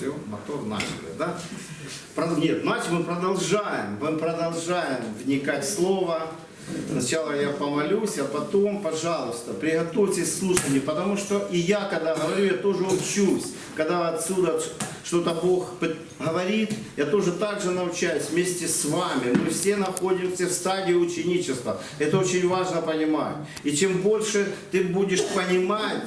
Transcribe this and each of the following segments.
все, мотор начали, да? Нет, значит мы продолжаем, мы продолжаем вникать в Слово. Сначала я помолюсь, а потом, пожалуйста, приготовьтесь к слушанию, потому что и я, когда говорю, я тоже учусь. Когда отсюда что-то Бог говорит, я тоже так же научаюсь вместе с вами. Мы все находимся в стадии ученичества. Это очень важно понимать. И чем больше ты будешь понимать,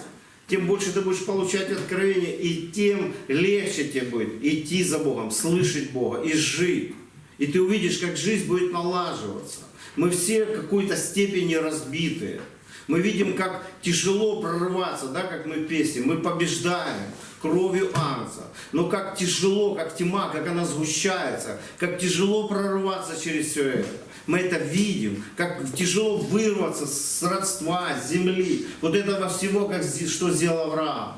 тем больше ты будешь получать откровение, и тем легче тебе будет идти за Богом, слышать Бога и жить. И ты увидишь, как жизнь будет налаживаться. Мы все в какой-то степени разбитые. Мы видим, как тяжело прорываться, да, как мы в песне. Мы побеждаем кровью Ангца. Но как тяжело, как тьма, как она сгущается, как тяжело прорываться через все это. Мы это видим, как тяжело вырваться с родства, с земли, вот этого всего, как, что сделал Авраам.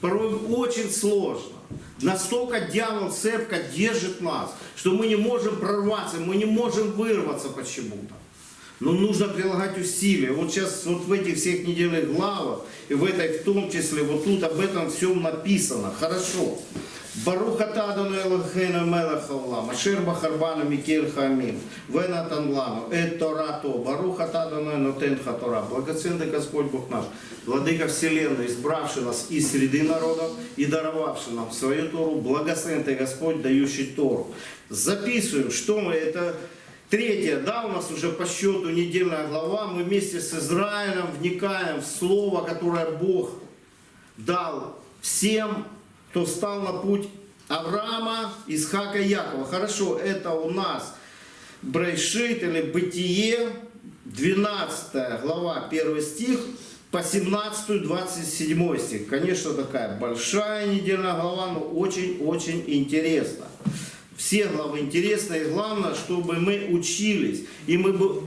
Порой очень сложно. Настолько дьявол цепко держит нас, что мы не можем прорваться, мы не можем вырваться почему-то. Но нужно прилагать усилия. Вот сейчас вот в этих всех недельных главах, и в этой в том числе, вот тут об этом всем написано. Хорошо. Баруха Тадану Элохейну Мелех Олам, Ашир Бахарбану Микель Хамим, Вена Танлану, Эт Тора То, Баруха Тадану Нотен Хатора, Благословенный Господь Бог наш, Владыка Вселенной, избравший нас из среды народов и даровавший нам свою Тору, Благословенный Господь, дающий Тору. Записываем, что мы, это Третья, да, у нас уже по счету недельная глава. Мы вместе с Израилем вникаем в слово, которое Бог дал всем, кто стал на путь Авраама, Исхака и Якова. Хорошо, это у нас Брейшит или Бытие, 12 глава, 1 стих, по 17-27 стих. Конечно, такая большая недельная глава, но очень-очень интересно. Все главы интересны, и главное, чтобы мы учились, и мы бы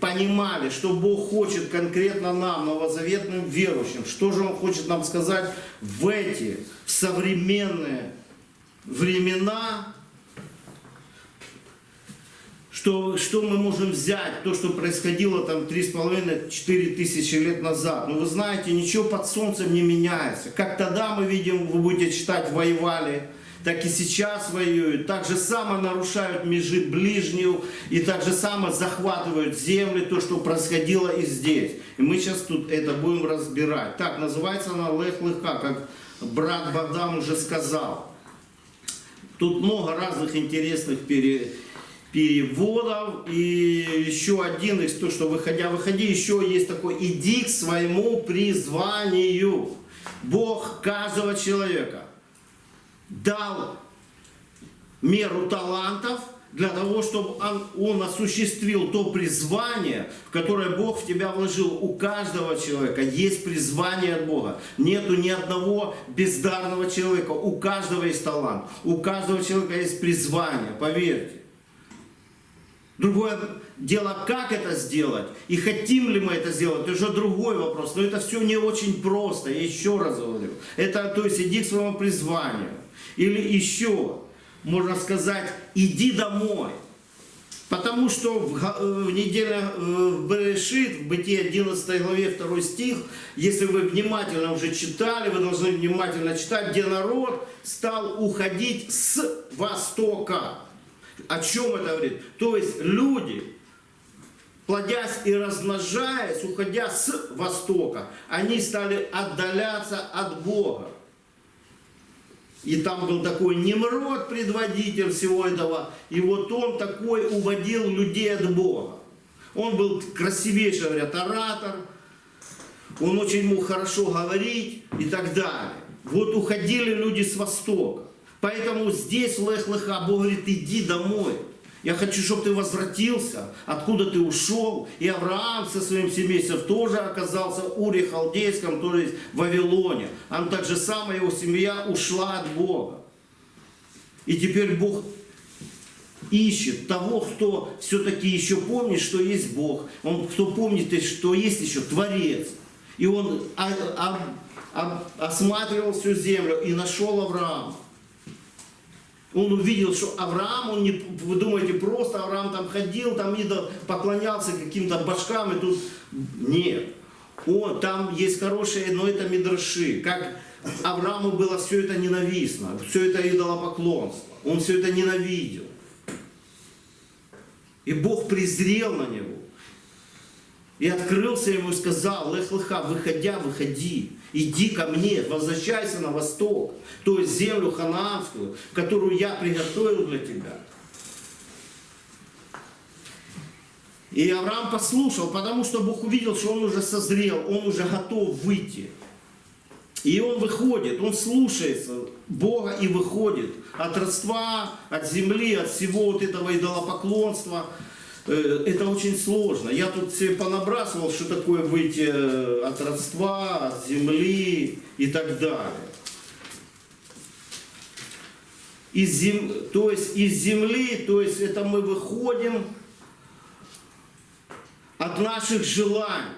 понимали, что Бог хочет конкретно нам, новозаветным верующим, что же Он хочет нам сказать в эти современные времена, что, что мы можем взять, то, что происходило там 3,5-4 тысячи лет назад. Но вы знаете, ничего под солнцем не меняется. Как тогда мы видим, вы будете читать, воевали, так и сейчас воюют. Так же само нарушают межи ближнюю, и так же само захватывают земли, то, что происходило и здесь. И мы сейчас тут это будем разбирать. Так, называется она Лех Лыха, как брат Богдан уже сказал. Тут много разных интересных пере- переводов. И еще один из то, что выходя, выходи, еще есть такой иди к своему призванию. Бог каждого человека дал меру талантов для того, чтобы он, он осуществил то призвание, в которое Бог в тебя вложил. У каждого человека есть призвание от Бога. Нету ни одного бездарного человека. У каждого есть талант. У каждого человека есть призвание, поверьте. Другое дело, как это сделать, и хотим ли мы это сделать, уже другой вопрос. Но это все не очень просто, я еще раз говорю. Это, то есть, иди к своему призванию. Или еще, можно сказать, иди домой. Потому что в, э, в неделе э, в Берешит, в Бытие 11 главе 2 стих, если вы внимательно уже читали, вы должны внимательно читать, где народ стал уходить с востока. О чем это говорит? То есть люди, плодясь и размножаясь, уходя с востока, они стали отдаляться от Бога. И там был такой Немрод, предводитель всего этого. И вот он такой уводил людей от Бога. Он был красивейший, говорят, оратор. Он очень мог хорошо говорить и так далее. Вот уходили люди с востока. Поэтому здесь в Лех-Леха Бог говорит, иди домой. Я хочу, чтобы ты возвратился, откуда ты ушел. И Авраам со своим семейством тоже оказался в Уре Халдейском, то есть в Вавилоне. Он так же само, его семья ушла от Бога. И теперь Бог ищет того, кто все-таки еще помнит, что есть Бог. Он, кто помнит, что есть еще Творец. И он осматривал всю землю и нашел Авраама. Он увидел, что Авраам, он не, вы думаете, просто Авраам там ходил, там идол, поклонялся каким-то башкам, и тут нет. Он, там есть хорошие, но это мидраши, как Аврааму было все это ненавистно, все это идолопоклонство. Он все это ненавидел. И Бог презрел на него. И открылся ему и сказал, Лех Леха, выходя, выходи, иди ко мне, возвращайся на восток, то есть землю ханаанскую, которую я приготовил для тебя. И Авраам послушал, потому что Бог увидел, что он уже созрел, он уже готов выйти. И он выходит, он слушается Бога и выходит от родства, от земли, от всего вот этого идолопоклонства. Э, Это очень сложно. Я тут себе понабрасывал, что такое выйти э, от родства, от земли и так далее. Из зем... То есть из земли, то есть это мы выходим от наших желаний,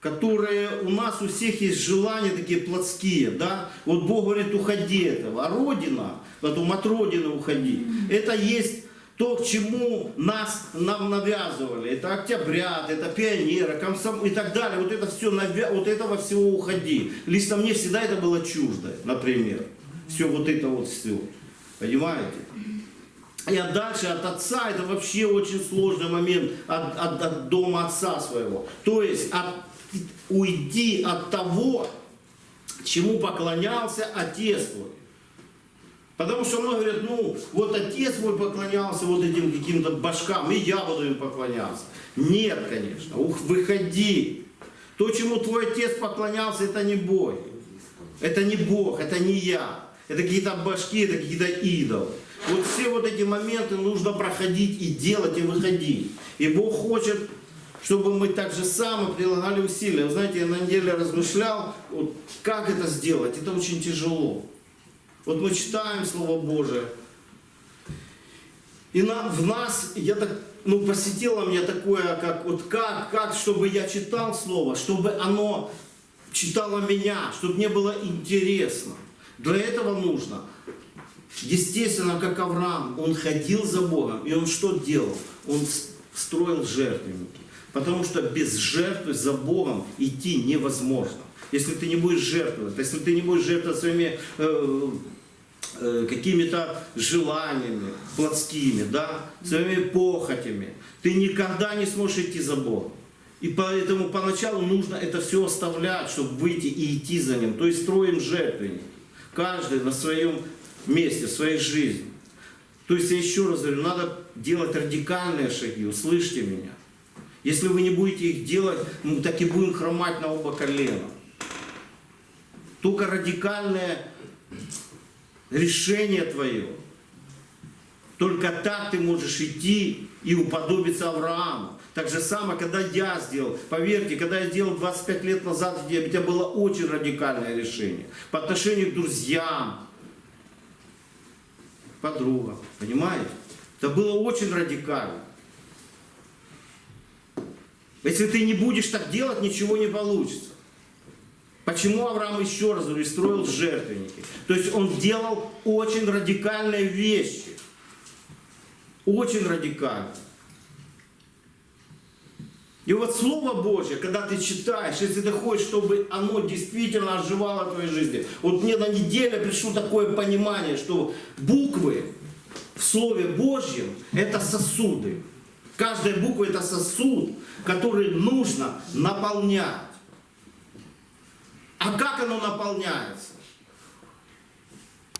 которые у нас у всех есть желания такие плотские, да? Вот Бог говорит, уходи этого, а Родина, потом от Родины уходи. Это есть то, к чему нас нам навязывали. Это октябрят, это пионеры, комсом и так далее. Вот это все, навя... вот этого всего уходи. Лично мне всегда это было чуждо, например. Все вот это вот все. Понимаете? И дальше от отца это вообще очень сложный момент от, от- от дома отца своего. То есть от, уйди от того, чему поклонялся отец твой. Потому что многие говорят, ну, вот отец мой поклонялся вот этим каким-то башкам, и я буду им поклоняться. Нет, конечно. Ух, выходи. То, чему твой отец поклонялся, это не Бог. Это не Бог, это не я. Это какие-то башки, это какие-то идолы. Вот все вот эти моменты нужно проходить и делать, и выходить. И Бог хочет, чтобы мы так же само прилагали усилия. Вы знаете, я на неделе размышлял, вот как это сделать. Это очень тяжело. Вот мы читаем Слово Божие, и нам, в нас, я так, ну, посетило меня такое, как, вот как, как, чтобы я читал Слово, чтобы оно читало меня, чтобы мне было интересно. Для этого нужно, естественно, как Авраам, он ходил за Богом, и он что делал? Он строил жертвенники. Потому что без жертвы за Богом идти невозможно. Если ты не будешь жертвовать, если ты не будешь жертвовать своими э, какими-то желаниями плотскими, да, своими похотями, ты никогда не сможешь идти за Богом. И поэтому поначалу нужно это все оставлять, чтобы выйти и идти за Ним. То есть строим жертвенник. Каждый на своем месте, в своей жизни. То есть я еще раз говорю, надо делать радикальные шаги, услышьте меня. Если вы не будете их делать, мы так и будем хромать на оба колена. Только радикальное решение твое. Только так ты можешь идти и уподобиться Аврааму. Так же самое, когда я сделал, поверьте, когда я сделал 25 лет назад, у тебя было очень радикальное решение. По отношению к друзьям, подругам, понимаете? Это было очень радикально. Если ты не будешь так делать, ничего не получится. Почему Авраам еще раз говорю, строил жертвенники? То есть он делал очень радикальные вещи. Очень радикально. И вот Слово Божье, когда ты читаешь, если ты хочешь, чтобы оно действительно оживало в твоей жизни. Вот мне на неделе пришло такое понимание, что буквы в Слове Божьем – это сосуды. Каждая буква – это сосуд, который нужно наполнять. А как оно наполняется?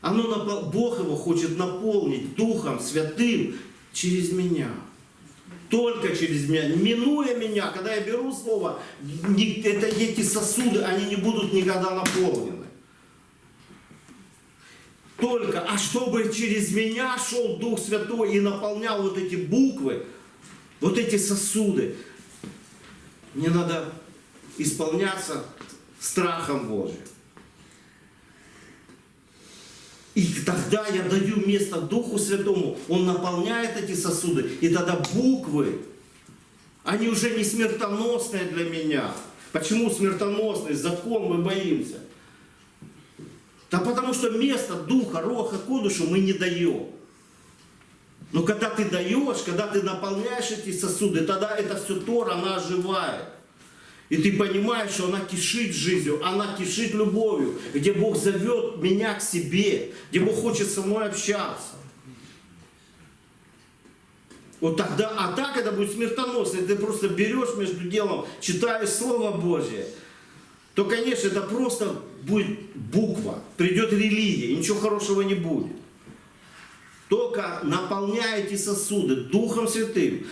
Оно напол- Бог его хочет наполнить Духом Святым через меня. Только через меня, минуя меня, когда я беру слово, это эти сосуды, они не будут никогда наполнены. Только, а чтобы через меня шел Дух Святой и наполнял вот эти буквы, вот эти сосуды, мне надо исполняться страхом Божьим. И тогда я даю место Духу Святому, Он наполняет эти сосуды, и тогда буквы, они уже не смертоносные для меня. Почему смертоносный? Закон мы боимся. Да потому что место Духа, Роха, Кодушу мы не даем. Но когда ты даешь, когда ты наполняешь эти сосуды, тогда это все Тора, она оживает. И ты понимаешь, что она кишит жизнью, она кишит любовью, где Бог зовет меня к себе, где Бог хочет со мной общаться. Вот тогда, а так это будет смертоносно. Ты просто берешь между делом, читаешь Слово Божье, то, конечно, это просто будет буква. Придет религия, ничего хорошего не будет. Только наполняйте сосуды Духом Святым.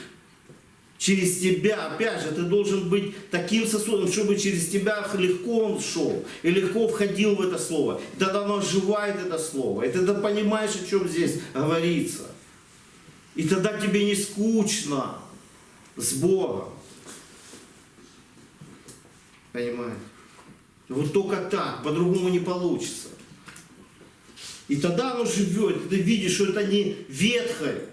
Через тебя, опять же, ты должен быть таким сосудом, чтобы через тебя легко он шел и легко входил в это слово. И тогда оно оживает это слово. И тогда понимаешь, о чем здесь говорится. И тогда тебе не скучно с Богом. Понимаете? Вот только так, по-другому не получится. И тогда оно живет, ты видишь, что это не ветхая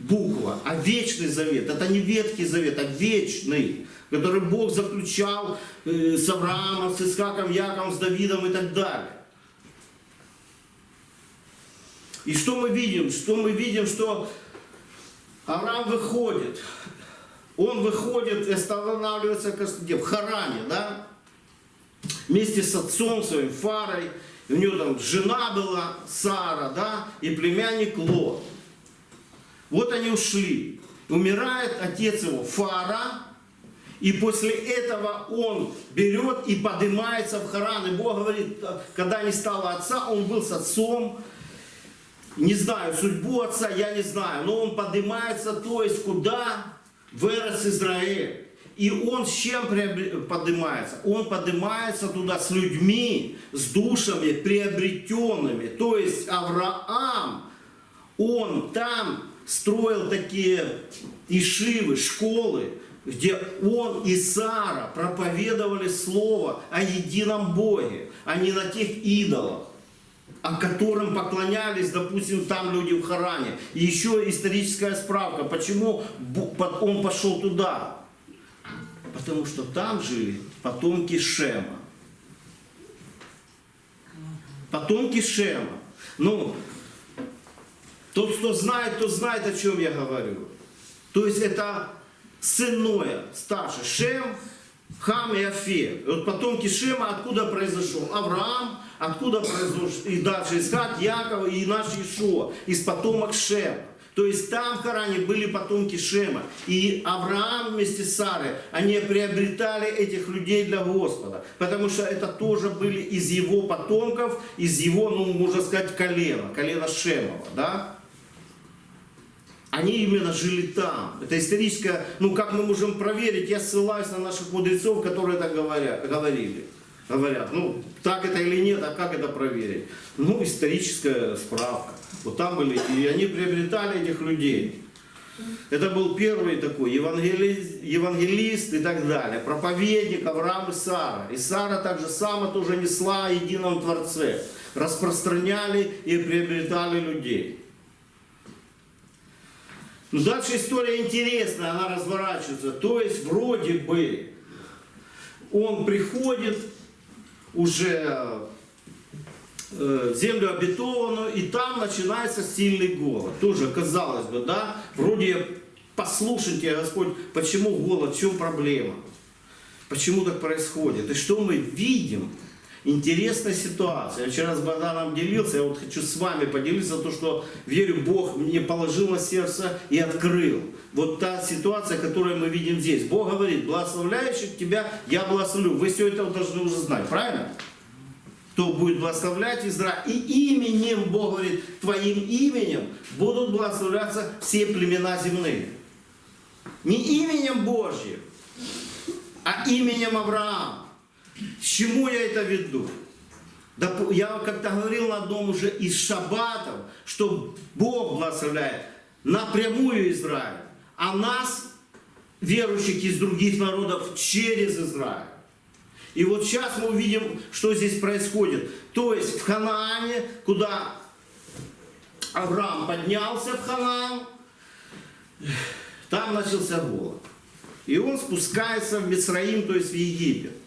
буква, а вечный завет. Это не ветхий завет, а вечный, который Бог заключал э, с Авраамом, с Искаком, Яковом, с Давидом и так далее. И что мы видим? Что мы видим, что Авраам выходит. Он выходит и останавливается где? в Харане, да? Вместе с отцом своим, Фарой. У него там жена была, Сара, да? И племянник Лот. Вот они ушли. Умирает отец его, Фара. И после этого он берет и поднимается в Харан. И Бог говорит, когда не стало отца, он был с отцом. Не знаю, судьбу отца я не знаю. Но он поднимается, то есть куда? В Эрос Израиль. И он с чем поднимается? Он поднимается туда с людьми, с душами приобретенными. То есть Авраам, он там строил такие ишивы, школы, где он и Сара проповедовали слово о едином Боге, а не на тех идолах о котором поклонялись, допустим, там люди в Харане. И еще историческая справка, почему он пошел туда. Потому что там жили потомки Шема. Потомки Шема. Ну, тот, кто знает, тот знает, о чем я говорю. То есть это сын Ноя, старший. Шем, Хам и Афе. Вот потомки Шема откуда произошел? Авраам, откуда произошел и дальше Искак, Якова и наш Ишуа, из потомок Шема. То есть там в Харане были потомки Шема. И Авраам вместе с Сарой, они приобретали этих людей для Господа. Потому что это тоже были из его потомков, из его, ну, можно сказать, колена, колена Шемова, да? Они именно жили там. Это историческое, ну как мы можем проверить, я ссылаюсь на наших мудрецов, которые так говорят, говорили. Говорят, ну так это или нет, а как это проверить? Ну, историческая справка. Вот там были, и они приобретали этих людей. Это был первый такой евангелист, евангелист и так далее, проповедник Авраам и Сара. И Сара также сама тоже несла о едином Творце. Распространяли и приобретали людей. Но дальше история интересная, она разворачивается. То есть вроде бы он приходит уже э, в землю обетованную, и там начинается сильный голод. Тоже, казалось бы, да, вроде послушайте, Господь, почему голод, в чем проблема? Почему так происходит? И что мы видим? Интересная ситуация. Я вчера с Богданом делился, я вот хочу с вами поделиться, то, что верю, Бог мне положил на сердце и открыл. Вот та ситуация, которую мы видим здесь. Бог говорит, благословляющих тебя я благословлю. Вы все это должны уже знать, правильно? Кто будет благословлять Израиль. И именем, Бог говорит, твоим именем будут благословляться все племена земные. Не именем Божьим, а именем Авраама. К чему я это веду? Я как-то говорил на одном уже из шаббатов, что Бог благословляет напрямую Израиль, а нас, верующих из других народов, через Израиль. И вот сейчас мы увидим, что здесь происходит. То есть в Ханаане, куда Авраам поднялся в Ханаан, там начался голод. И он спускается в Мицраим, то есть в Египет.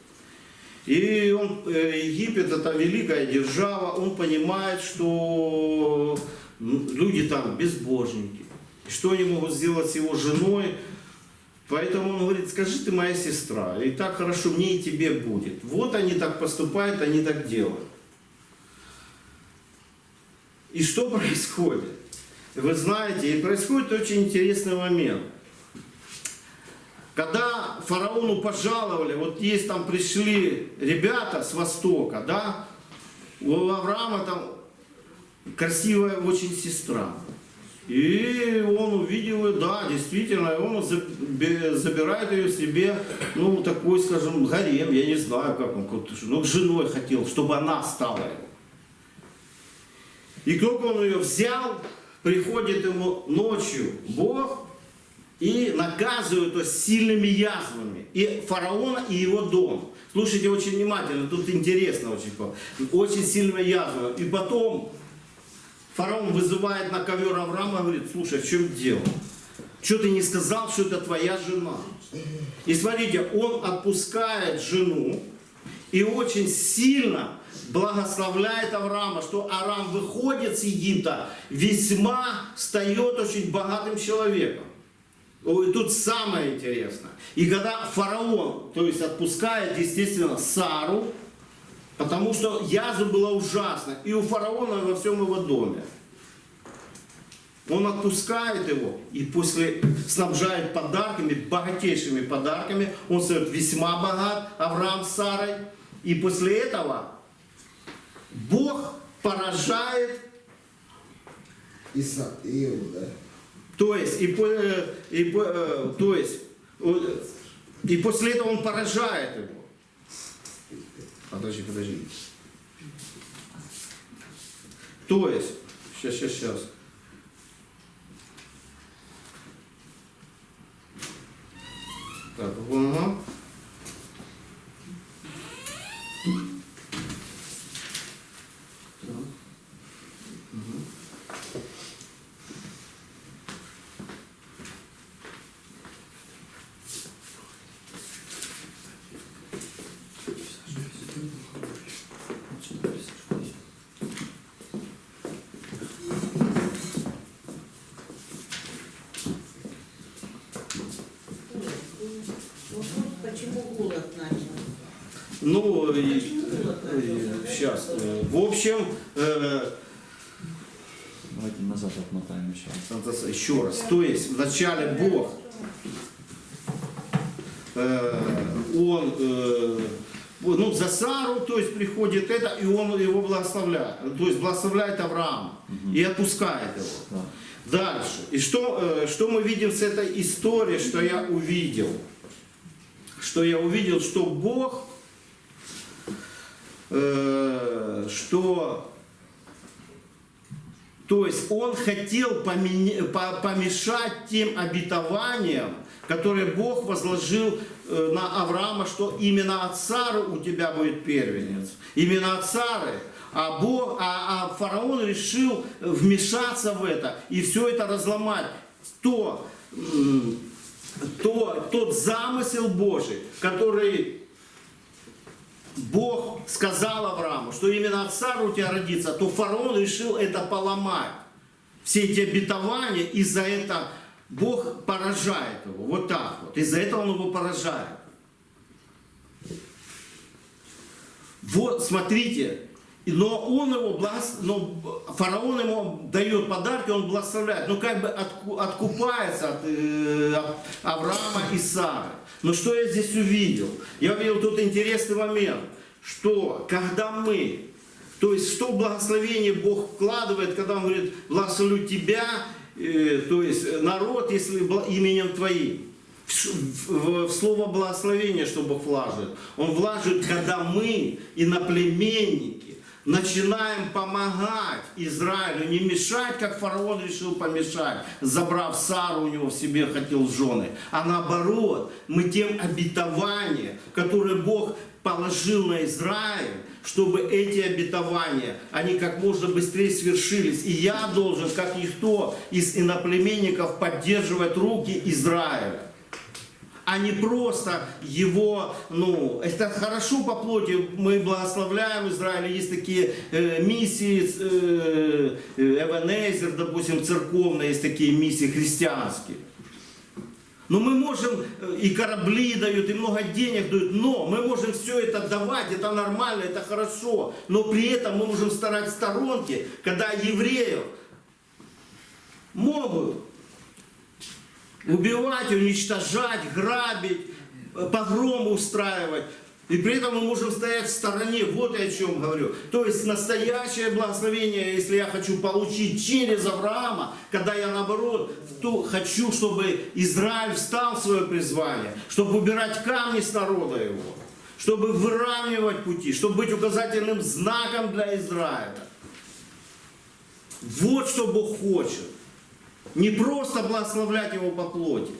И он, э, Египет это великая держава, он понимает, что люди там безбожники. Что они могут сделать с его женой, Поэтому он говорит, скажи ты моя сестра, и так хорошо мне и тебе будет. Вот они так поступают, они так делают. И что происходит? Вы знаете, и происходит очень интересный момент. Когда фараону пожаловали, вот есть там пришли ребята с востока, да, у Авраама там красивая очень сестра. И он увидел ее, да, действительно, и он заби- забирает ее себе, ну, такой, скажем, гарем, я не знаю, как он, ну, женой хотел, чтобы она стала его. И только он ее взял, приходит ему ночью Бог и наказывает его сильными язвами. И фараона, и его дом. Слушайте очень внимательно, тут интересно очень. Очень сильными язвами. И потом фараон вызывает на ковер Авраама и говорит, слушай, в чем дело? Что ты не сказал, что это твоя жена? И смотрите, он отпускает жену и очень сильно благословляет Авраама, что Авраам выходит с Египта, весьма стает очень богатым человеком. Ой, тут самое интересное. И когда фараон, то есть отпускает, естественно, Сару, потому что язва была ужасна, и у фараона, и во всем его доме. Он отпускает его и после снабжает подарками, богатейшими подарками. Он стает весьма богат, Авраам с Сарой. И после этого Бог поражает, Иса, Иов, да. То есть, и, э, и э, то есть, и после этого он поражает его. Подожди, подожди. То есть, сейчас, сейчас, сейчас. Так, ага. Вот почему голод начал? Ну, и, Почему голод начался? сейчас. В общем, э, Давайте назад отмотаем еще. еще раз. То есть, вначале Бог э, он э, ну, за Сару, то есть приходит это, и он его благословляет. То есть благословляет Авраама и отпускает его. Да. Дальше. И что, э, что мы видим с этой истории, что я увидел? Что я увидел, что Бог, э, что то есть он хотел помешать тем обетованиям, которые Бог возложил э, на Авраама, что именно от Сары у тебя будет первенец. Именно от Сары. А, Бог, а, а фараон решил вмешаться в это и все это разломать. То, то, тот замысел Божий, который Бог сказал Аврааму, что именно от Сары у тебя родится, то фараон решил это поломать. Все эти обетования, и за это Бог поражает его. Вот так вот. Из-за этого он его поражает. Вот, смотрите, но он его но фараон ему дает подарки, он благословляет, ну как бы отку- откупается от, э, от Авраама и Сары. Но что я здесь увидел? Я увидел тут интересный момент, что когда мы, то есть что благословение Бог вкладывает, когда Он говорит, благословлю тебя, э, то есть народ, если именем Твоим. В, в- в слово благословение, что Бог влаживает. Он влаживает, когда мы, иноплеменники, начинаем помогать Израилю, не мешать, как фараон решил помешать, забрав Сару у него в себе хотел жены, а наоборот, мы тем обетования, которые Бог положил на Израиль, чтобы эти обетования, они как можно быстрее свершились. И я должен, как никто из иноплеменников, поддерживать руки Израиля а не просто его, ну, это хорошо по плоти, мы благословляем Израиль, есть такие э, миссии, э, э, допустим, церковные, есть такие миссии христианские. Но мы можем, э, и корабли дают, и много денег дают, но мы можем все это давать, это нормально, это хорошо. Но при этом мы можем старать в сторонке, когда евреев могут убивать, уничтожать, грабить, погромы устраивать. И при этом мы можем стоять в стороне. Вот я о чем говорю. То есть настоящее благословение, если я хочу получить через Авраама, когда я наоборот то хочу, чтобы Израиль встал в свое призвание, чтобы убирать камни с народа его, чтобы выравнивать пути, чтобы быть указательным знаком для Израиля. Вот что Бог хочет. Не просто благословлять его по плоти.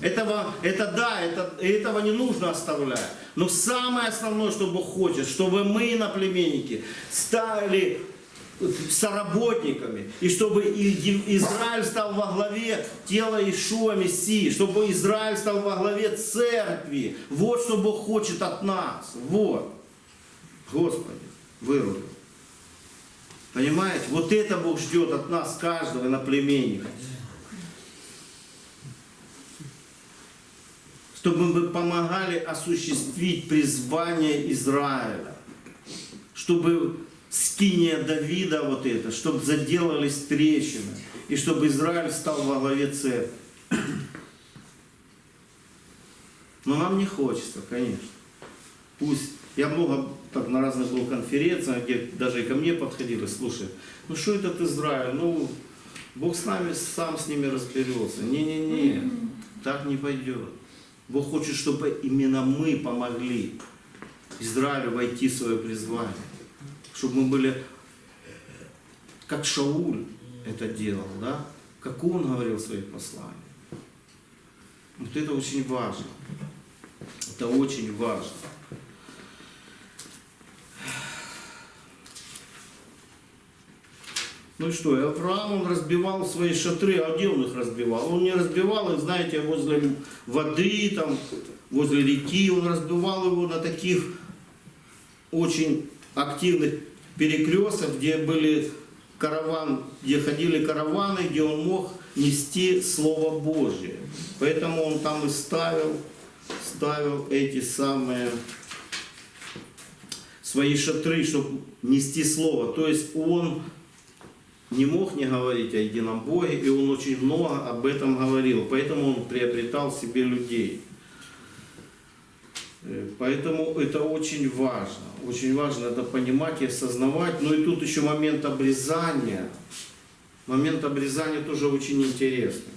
Этого, это да, это, этого не нужно оставлять. Но самое основное, что Бог хочет, чтобы мы, наплеменники, стали соработниками, и чтобы Израиль стал во главе тела Ишуа Мессии, чтобы Израиль стал во главе церкви. Вот что Бог хочет от нас. Вот. Господи, вырубил. Понимаете? Вот это Бог ждет от нас, каждого иноплеменника. Чтобы мы помогали осуществить призвание Израиля. Чтобы скиния Давида вот это, чтобы заделались трещины. И чтобы Израиль стал во главе церкви. Но нам не хочется, конечно. Пусть я много так на разных был конференциях, где даже и ко мне подходили, слушай, ну что этот Израиль, ну Бог с нами сам с ними разберется. Не-не-не, так не пойдет. Бог хочет, чтобы именно мы помогли Израилю войти в свое призвание. Чтобы мы были, как Шауль это делал, да? Как он говорил в своих посланиях. Вот это очень важно. Это очень важно. Ну что, Авраам, он разбивал свои шатры, а где он их разбивал? Он не разбивал их, знаете, возле воды, там, возле реки, он разбивал его на таких очень активных перекрестках, где были караван, где ходили караваны, где он мог нести Слово Божье. Поэтому он там и ставил, ставил эти самые свои шатры, чтобы нести Слово. То есть он не мог не говорить о едином Боге, и он очень много об этом говорил. Поэтому он приобретал себе людей. Э, Поэтому это очень важно. Очень важно это понимать и осознавать. Ну и тут еще момент обрезания. Момент обрезания тоже очень интересный.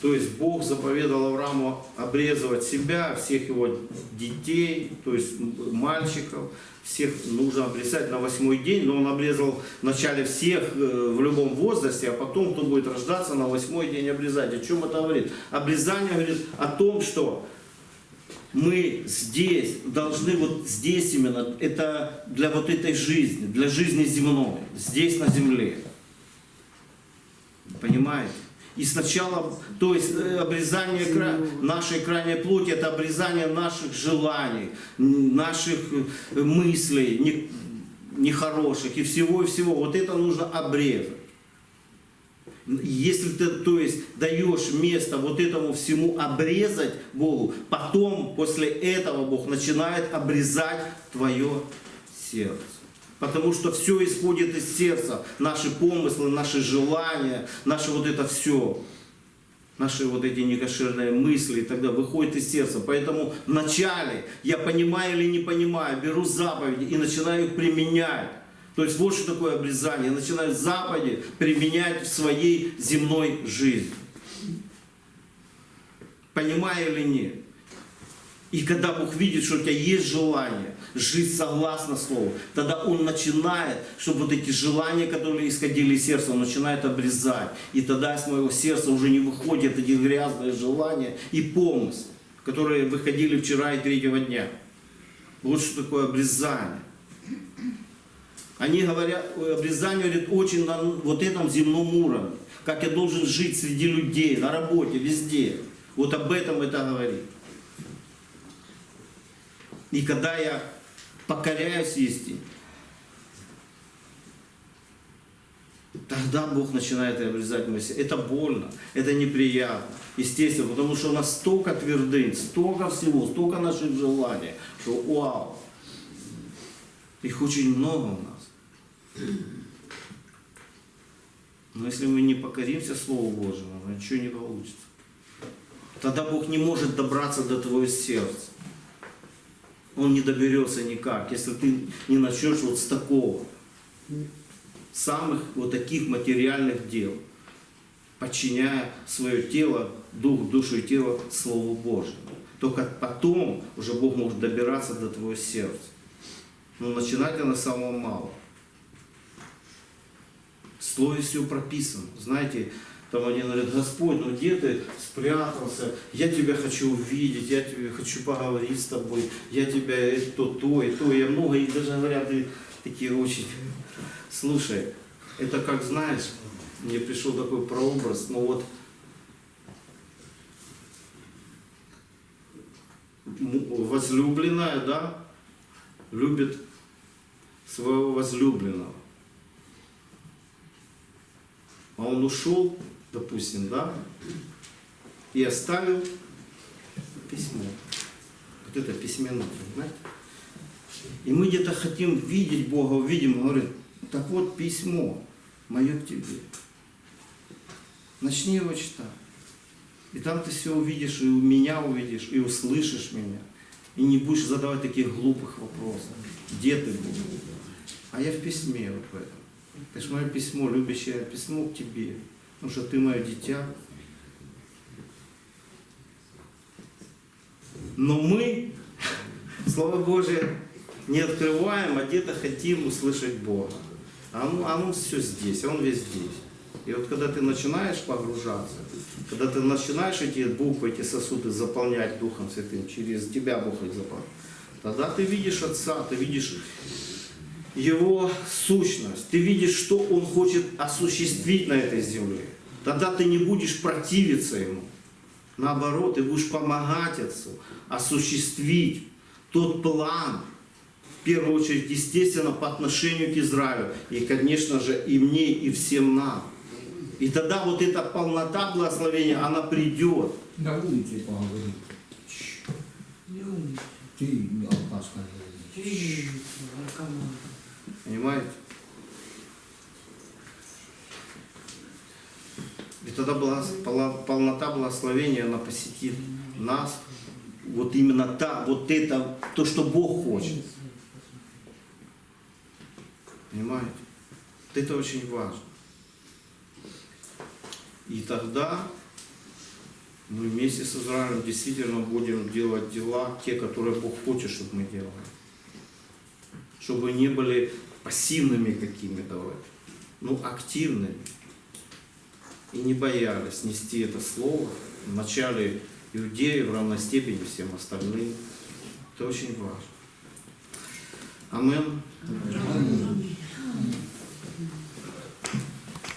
То есть Бог заповедал Аврааму обрезывать себя, всех его детей, то есть мальчиков, всех нужно обрезать на восьмой день, но он обрезал вначале всех э, в любом возрасте, а потом, кто будет рождаться, на восьмой день обрезать. О чем это говорит? Обрезание говорит о том, что мы здесь должны вот здесь именно, это для вот этой жизни, для жизни земной, здесь на земле. Понимаете? И сначала, то есть э, обрезание нашей крайней плоти, это обрезание наших желаний, наших э, мыслей не- нехороших и всего и всего. Вот это нужно обрезать. Если ты, то есть, даешь место вот этому всему обрезать Богу, потом после этого Бог начинает обрезать твое сердце. Потому что все исходит из сердца. Наши помыслы, наши желания, наше вот это все. Наши вот эти некошерные мысли и тогда выходит из сердца. Поэтому вначале я понимаю или не понимаю, беру заповеди и начинаю их применять. То есть вот что такое обрезание. Я начинаю заповеди применять в своей земной жизни. Понимаю или нет. И когда Бог видит, что у тебя есть желание жить согласно Слову, тогда Он начинает, чтобы вот эти желания, которые исходили из сердца, Он начинает обрезать. И тогда из моего сердца уже не выходят эти грязные желания и помыслы, которые выходили вчера и третьего дня. Вот что такое обрезание. Они говорят, обрезание говорит очень на вот этом земном уровне. Как я должен жить среди людей, на работе, везде. Вот об этом это говорит. И когда я покоряюсь истине, Тогда Бог начинает обрезать Моисея. Это больно, это неприятно. Естественно, потому что у нас столько твердынь, столько всего, столько наших желаний, что вау. Их очень много у нас. Но если мы не покоримся Слову Божьему, ничего не получится. Тогда Бог не может добраться до твоего сердца. Он не доберется никак, если ты не начнешь вот с такого. Самых вот таких материальных дел. Подчиняя свое тело, дух, душу и тело Слову Божьему. Только потом уже Бог может добираться до твоего сердца. Но начинать с самого малого. В слове все прописано. Знаете, там они говорят, Господь, ну где ты спрятался? Я тебя хочу увидеть, я тебя хочу поговорить с тобой, я тебя э, то, то и то. Я много, и даже говорят, и такие очень. Слушай, это как знаешь, мне пришел такой прообраз, но вот возлюбленная, да, любит своего возлюбленного. А он ушел, допустим, да, и оставил письмо. Вот это письмено, понимаете? И мы где-то хотим видеть Бога, увидим, говорит, так вот письмо мое к тебе. Начни его читать. И там ты все увидишь, и у меня увидишь, и услышишь меня. И не будешь задавать таких глупых вопросов. Где ты был? А я в письме вот в этом. Это же мое письмо, любящее письмо к тебе. Потому что ты мое дитя. Но мы, Слово Божие, не открываем, а где-то хотим услышать Бога. А он, а он все здесь, он весь здесь. И вот когда ты начинаешь погружаться, когда ты начинаешь эти буквы, эти сосуды заполнять Духом Святым, через тебя Бог их заполняет, тогда ты видишь Отца, ты видишь Его сущность, ты видишь, что Он хочет осуществить на этой земле. Тогда ты не будешь противиться Ему. Наоборот, ты будешь помогать Отцу осуществить тот план, в первую очередь, естественно, по отношению к Израилю. И, конечно же, и мне, и всем нам. И тогда вот эта полнота благословения, она придет. На улице поговори. Ты алкашка. Ты, наркоман. Понимаете? И тогда пола- полнота благословения, она посетит нас. Вот именно та, вот это, то, что Бог хочет. Понимаете? Вот это очень важно. И тогда мы вместе с Израилем действительно будем делать дела, те, которые Бог хочет, чтобы мы делали. Чтобы не были пассивными какими-то, вот, ну, активными. И не боялись нести это слово вначале иудеи в равной степени всем остальным. Это очень важно. Амен.